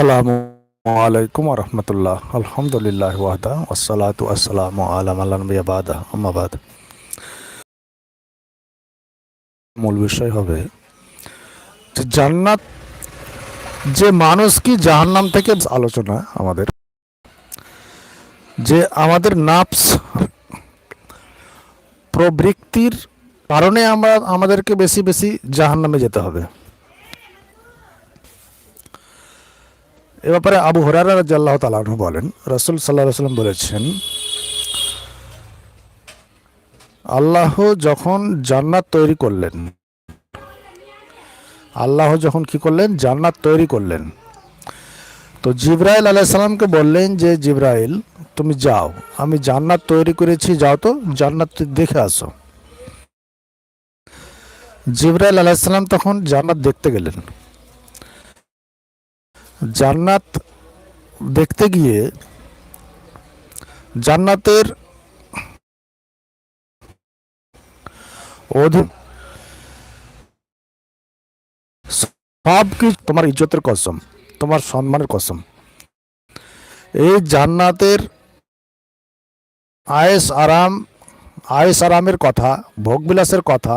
আসসালামু আলাইকুম রহমতুল্লাহ। আলহামদুলিল্লাহ ওয়াহদা ওসালাতু আসসালামু আলাম আল্লাহ নবী বাদা। আম্মাবাদ মূল বিষয় হবে যে জান্নাত, যে মানুষ কি জাহান্নাম থেকে আলোচনা আমাদের? যে আমাদের নাফস প্রবৃত্তির কারণে আমরা, আমাদেরকে বেশি বেশি জাহান্নামে যেতে হবে। এ ব্যাপারে আবু হরারা রাজ্লাহ তালাহু বলেন, রসুল সাল্লাহ সাল্লাম বলেছেন, আল্লাহ যখন জান্নাত তৈরি করলেন, আল্লাহ যখন কি করলেন? জান্নাত তৈরি করলেন। তো জিব্রাইল আলাইসাল্লামকে বললেন যে, জিব্রাইল, তুমি যাও, আমি জান্নাত তৈরি করেছি, যাও তো, জান্নাত দেখে আসো। জিব্রাইল আলাইসাল্লাম তখন জান্নাত দেখতে গেলেন। জান্নাত দেখতে গিয়ে জান্নাতের সব কিছু তোমার ইজ্জতের কসম, তোমার সম্মানের কসম। এই জান্নাতের আয়েস আরাম, আয়েস আরামের কথা, ভোগবিলাসের কথা,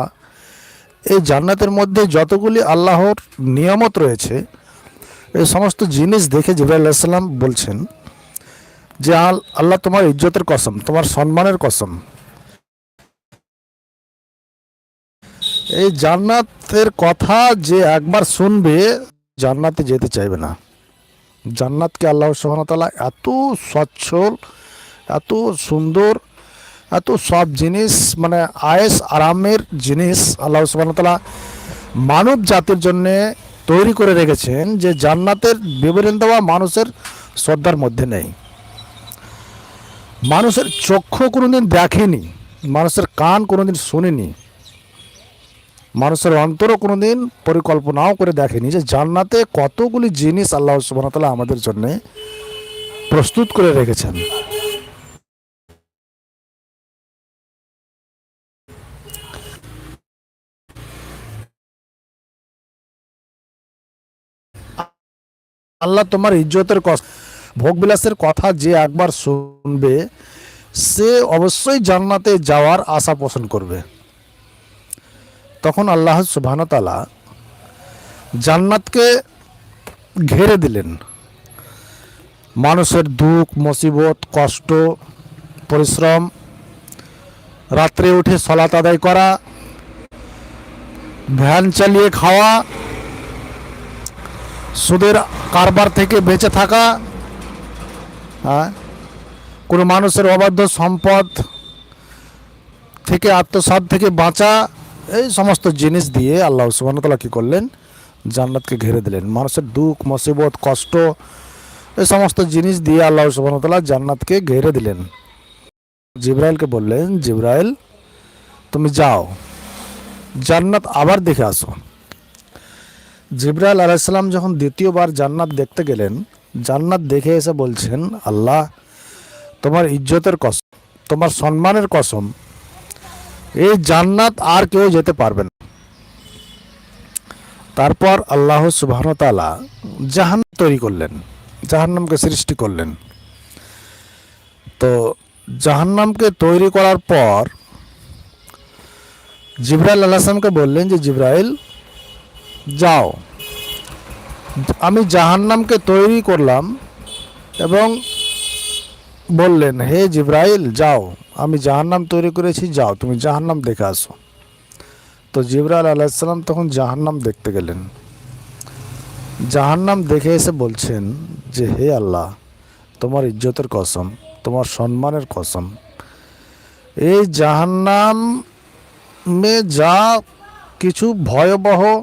এই জান্নাতের মধ্যে যতগুলি আল্লাহর নিয়ামত রয়েছে এই সমস্ত জিনিস দেখে সাল্লাম বলছেন যে, আল- আল্লাহ তোমার ইজ্জতের কসম, তোমার সম্মানের কসম। এই জান্নাতের কথা যে একবার শুনবে, জান্নাতে যেতে চাইবে না। জান্নাতকে আল্লাহ সুবহানাহু এত সচ্ছল, এত সুন্দর, এত সব জিনিস মানে আয়েস আরামের জিনিস আল্লাহ সুবহানাহু মানব জাতির জন্যে তৈরি করে রেখেছেন যে জান্নাতের বিবরণ দেওয়া মানুষের শ্রদ্ধার মধ্যে নেই। মানুষের চক্ষু কোনোদিন দেখেনি, মানুষের কান কোনোদিন শুনেনি, মানুষের অন্তরও কোনোদিন পরিকল্পনাও করে দেখেনি যে জান্নাতে কতগুলি জিনিস আল্লাহ সুবাহতাল্লাহ আমাদের জন্যে প্রস্তুত করে রেখেছেন। আল্লাহ তোমার ইজ্জতের কষ্ট ভোগবিলাসের কথা যে একবার শুনবে, সে অবশ্যই জান্নাতে যাওয়ার আশা পোষণ করবে। তখন আল্লাহ সুবহানতালা জান্নাতকে ঘেরে দিলেন। মানুষের দুঃখ, মুসিবত, কষ্ট, পরিশ্রম, রাত্রে উঠে সলাত আদায় করা, ভ্যান চালিয়ে খাওয়া সুদের কারবার থেকে বেঁচে থাকা হ্যাঁ কোনো মানুষের অবাধ্য সম্পদ থেকে আত্মসাদ থেকে বাঁচা, এই সমস্ত জিনিস দিয়ে আল্লাহ সুবাহতাল্লাহ কী করলেন? জান্নাতকে ঘিরে দিলেন। মানুষের দুঃখ, মুসিবত, কষ্ট, এই সমস্ত জিনিস দিয়ে আল্লাহ সুবাহতাল্লাহ জান্নাতকে ঘিরে দিলেন। জিব্রাইলকে বললেন, জিব্রাইল, তুমি যাও। জান্নাত আবার দেখে আসো। জিব্রাইল আলাইসাল্লাম যখন দ্বিতীয়বার জান্নাত দেখতে গেলেন, জান্নাত দেখে এসে বলছেন, আল্লাহ, তোমার ইজ্জতের কসম, তোমার সম্মানের কসম, এই জান্নাত আর কেউ যেতে পারবে না। তারপর আল্লাহ সুবাহতালা জাহান তৈরি করলেন, জাহান্নামকে সৃষ্টি করলেন। তো জাহান্নামকে তৈরি করার পর জিব্রাইল আল্লাহামকে বললেন যে, জিব্রাইল যাও। আমি জাহান্নামকে তৈরি করলাম এবং বললেন, হে জিব্রাইল, যাও। আমি জাহান্নাম তৈরি করেছি, যাও। তুমি জাহান্নাম দেখে আসো। তো জিব্রাইল আলাইসাল্লাম তখন জাহান্নাম দেখতে গেলেন। জাহান্নাম দেখে এসে বলছেন যে, হে আল্লাহ, তোমার ইজ্জতের কসম, তোমার সম্মানের কসম। এই জাহান্নাম মে যা কিছু ভয়াবহ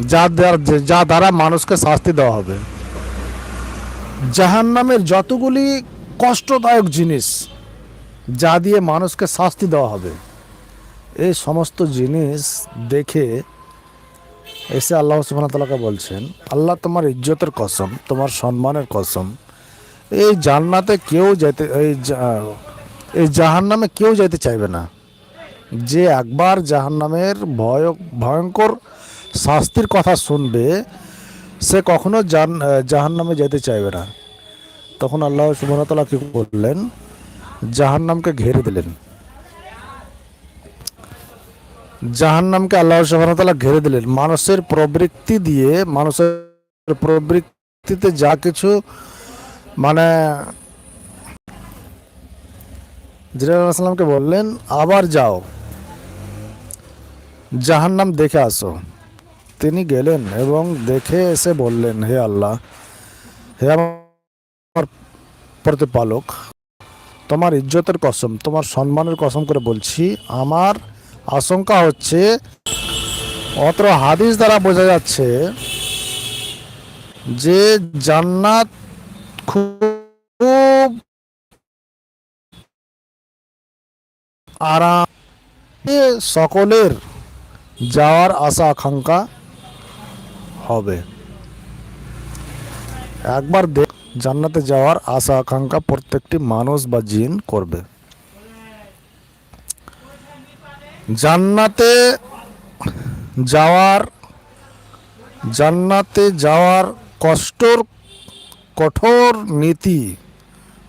যা দ্বারা- মানুষকে শাস্তি দেওয়া হবে। জাহান্নামের যতগুলি কষ্টদায়ক জিনিস যা দিয়ে মানুষকে শাস্তি দেওয়া হবে, এই সমস্ত জিনিস দেখে এসে আল্লাহ সুবাহতালাকে বলছেন, আল্লাহ তোমার ইজ্জতের কসম, তোমার সম্মানের কসম। এই জান্নাতে কেউ যেতে এই এই জাহান্নামে কেউ যেতে চাইবে না। যে একবার জাহান্নামের ভয়, ভয়ঙ্কর শাস্তির কথা শুনবে, সে কখনো জান জাহান নামে যেতে চাইবে না। তখন আল্লাহ সুবহানাতালা কি করলেন জাহান নামকে ঘেরে দিলেন। জাহান নামকে আল্লাহ সুবহানাতালা ঘেরে দিলেন। মানুষের প্রবৃত্তি দিয়ে, মানুষের প্রবৃত্তিতে যা কিছু মানে জিরাসাল্লামকে বললেন, আবার যাও, জাহান্নাম দেখে আসো। তিনি গেলেন এবং দেখে এসে বললেন, হে আল্লাহ, হে আমার প্রতিপালক, তোমার ইজ্জতের কসম, তোমার সম্মানের কসম করে বলছি, আমার আশঙ্কা হচ্ছে, অত্র হাদিস দ্বারা বোঝা যাচ্ছে যে জান্নাত খুব আরাম সকলের যাওয়ার আশা, আকাঙ্ক্ষা হবে। একবার দেখ জান্নাতে যাওয়ার আশা, আকাঙ্ক্ষা প্রত্যেকটি মানুষ বা জিন করবে। জান্নাতে যাওয়ার জান্নাতে যাওয়ার কষ্টর কঠোর নীতি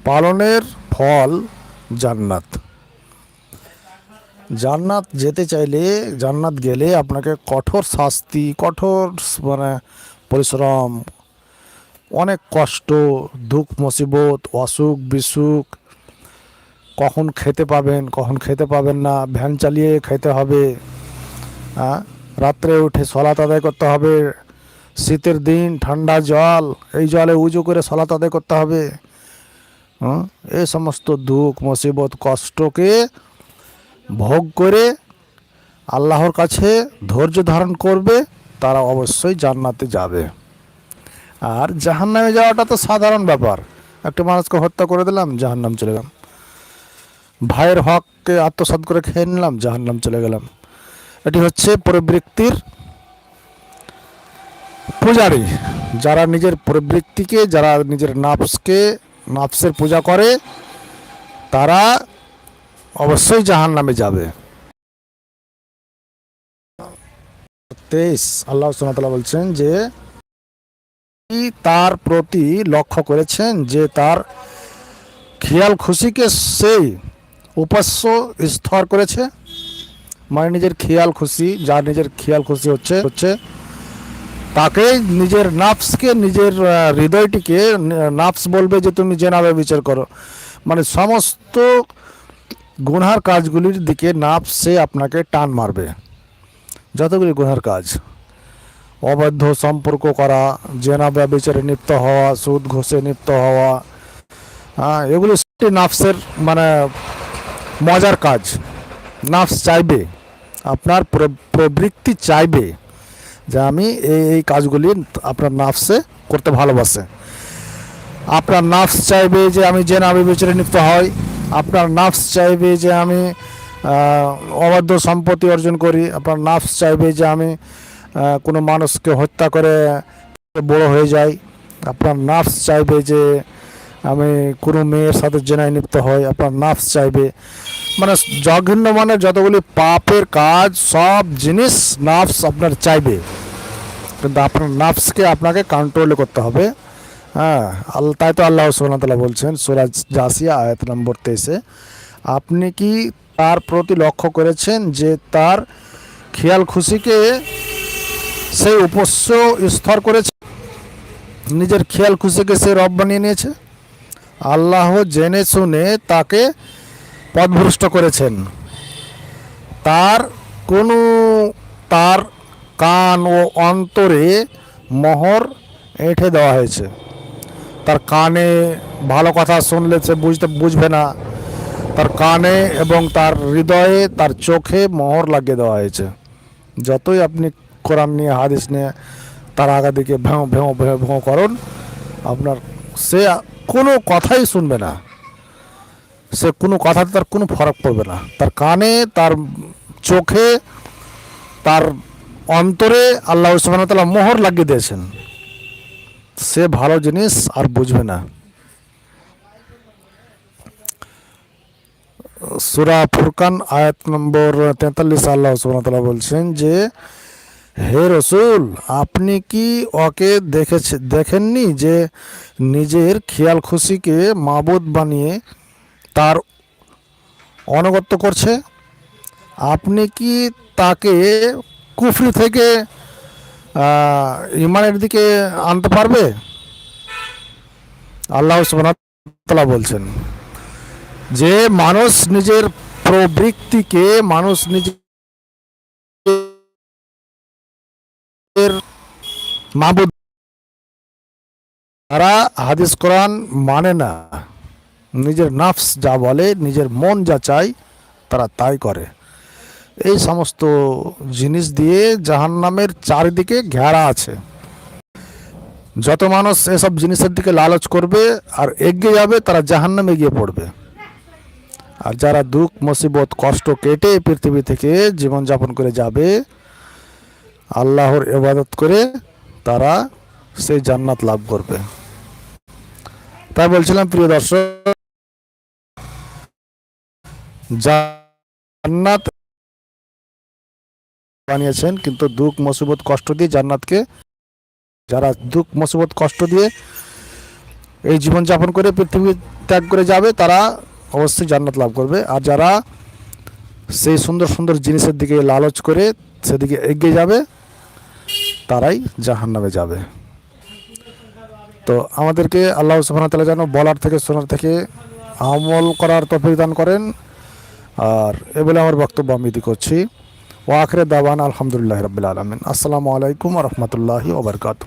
পালনের ফল জান্নাত। জান্নাত যেতে চাইলে জান্নাত গেলে আপনাকে কঠোর শাস্তি, কঠোর মানে পরিশ্রম, অনেক কষ্ট, দুঃখ, মুসিবত, অসুখ, বিসুখ, কখন খেতে পাবেন, কখন খেতে পাবেন না, ভ্যান চালিয়ে খেতে হবে হ্যাঁ রাত্রে উঠে সলাত আদায় করতে হবে, শীতের দিন, ঠান্ডা জল, এই জলে উজু করে সলাত আদায় করতে হবে এই সমস্ত দুঃখ, মুসিবত, কষ্টকে ভোগ করে আল্লাহর কাছে ধৈর্য ধারণ করবে, তারা অবশ্যই জান্নাতে যাবে। আর জাহান্নামে যাওয়াটা তো সাধারণ ব্যাপার। একটা মানুষকে হত্যা করে দিলাম, জাহান্নাম চলে গেলাম। ভাইয়ের হককে আত্মসাৎ করে খেয়ে নিলাম, জাহান্নাম চলে গেলাম। এটি হচ্ছে প্রবৃত্তির পূজারী। যারা নিজের প্রবৃত্তিকে, যারা নিজের নাফসকে, নাফসের পূজা করে, তারা অবশ্যই জাহান নামে যাবে। তেইশ, আল্লাহ সুমতলা বলছেন যে তার প্রতি লক্ষ্য করেছেন যে তার খেয়াল খুশিকে সেই উপাস্য স্তর করেছে। মানে নিজের খেয়াল খুশি, যার নিজের খেয়াল খুশি হচ্ছে হচ্ছে তাকে নিজের নাফসকে, নিজের হৃদয়টিকে নাফস বলবে যে তুমি জেনাবে বিচার করো। মানে সমস্ত গুনহার কাজগুলির দিকে নাফসে আপনাকে টান মারবে। যতগুলি গুনহার কাজ। অবৈধ সম্পর্ক করা, জেনা ব্যবচারে লিপ্ত হওয়া, সুদ ঘষে লিপ্ত হওয়া হ্যাঁ এগুলি সবটি নাফসের মানে মজার কাজ। নাফস চাইবে, আপনার প্রবৃত্তি চাইবে যে আমি এই এই কাজগুলি আপনার নাফসে করতে ভালোবাসে। আপনার নাফস চাইবে যে আমি জেনা বিবেচনে লিপ্ত হয় আপনার নাফস চাইবে যে আমি অবাধ্য সম্পত্তি অর্জন করি। আপনার নাফস চাইবে যে আমি কোনো মানুষকে হত্যা করে বড় হয়ে যাই। আপনার নাফস চাইবে যে আমি কোনো মেয়ের সাথে জেনায় লিপ্ত হই। আপনার নাফস চাইবে। মানে জঘন্য মানে যতগুলি পাপের কাজ, সব জিনিস নাফস আপনার চাইবে। কিন্তু আপনার নাফসকে আপনাকে কন্ট্রোল করতে হবে। হ্যাঁ আল্লাহ তাই তো আল্লাহ সুবহানাহু বলছেন সুরাজ জাসিয়া আয়াত নম্বর তেইশে, আপনি কি তার প্রতি লক্ষ্য করেছেন যে তার খেয়াল খুশিকে সেই উপস্য স্তর করেছে? নিজের খেয়াল খুশিকে সে রব বানিয়ে নিয়েছে? আল্লাহ জেনে শুনে তাকে পথভ্রষ্ট করেছেন। তার কোনো, তার কান ও অন্তরে মোহর এঁঠে দেওয়া হয়েছে। তার কানে ভালো কথা শুনলে সে বুঝতে বুঝবে না। তার কানে এবং তার হৃদয়ে, তার চোখে মোহর লাগিয়ে দেওয়া হয়েছে। যতই আপনি কোরআন নিয়ে, হাদিস নিয়ে তার আগা দিকে ভেঁ ভেঁ ভেঁ ভেঁ করুন, আপনার সে কোনো কথাই শুনবে না। সে কোনো কথাতে তার কোনো ফরক পড়বে না। তার কানে, তার চোখে, তার অন্তরে আল্লাহ সুবাহতাল্লাহ মোহর লাগিয়ে দিয়েছেন। সে ভালো জিনিস আর বুঝবে না। সুরা ফুরকান আয়াত নম্বর তেতাল্লিশ আল্লাহ সুবাহতাল্লাহ বলছেন যে, হে রসুল, আপনি কি ওকে দেখেছে, দেখেননি যে নিজের খেয়াল খুশিকে মাবুদ বানিয়ে তার অনগত্য করছে? আপনি কি তাকে কুফরি থেকে ইমানের দিকে আনতে পারবে? আল্লাহ সুবহানাহু বলছেন, যে মানুষ নিজের প্রবৃত্তিকে, মানুষ নিজের মাবুদ তারা হাদিস কোরআন মানে না। নিজের নাফস যা বলে, নিজের মন যা চায়, তারা তাই করে। এই সমস্ত জিনিস দিয়ে জাহান্নামের চারিদিকে ঘেরা আছে। যত মানুষ এসব জিনিসের দিকে লালচ করবে আর এগিয়ে যাবে, তারা জাহান্নামে গিয়ে পড়বে। আর যারা দুঃখ, মুসিবত, কষ্ট কেটে পৃথিবী থেকে জীবনযাপন করে যাবে, আল্লাহর ইবাদত করে তারা সেই জান্নাত লাভ করবে। তাই বলছিলাম, প্রিয় দর্শক, জান্নাত বানিয়েছেন, কিন্তু দুঃখ, মুসিবত, কষ্ট দিয়ে জান্নাতকে, যারা দুঃখ, মুসিবত, কষ্ট দিয়ে এই জীবনযাপন করে, পৃথিবী ত্যাগ করে যাবে, তারা অবশ্যই জান্নাত লাভ করবে। আর যারা সেই সুন্দর সুন্দর জিনিসের দিকে লালচ করে সেদিকে এগিয়ে যাবে, তারাই জাহান্নামে যাবে। তো আমাদেরকে আল্লাহ তাআলা যেন বলার থেকে, শোনার থেকে আমল করার তৌফিক দান করেন। আর এ বলে আমার বক্তব্য আমি করছি। ও আখরে দাবান আলহামদুলিল্লাহ রবিল আলমিন। আসসালামু আলাইকুম রহমতুল্লাহি ওবরকাতু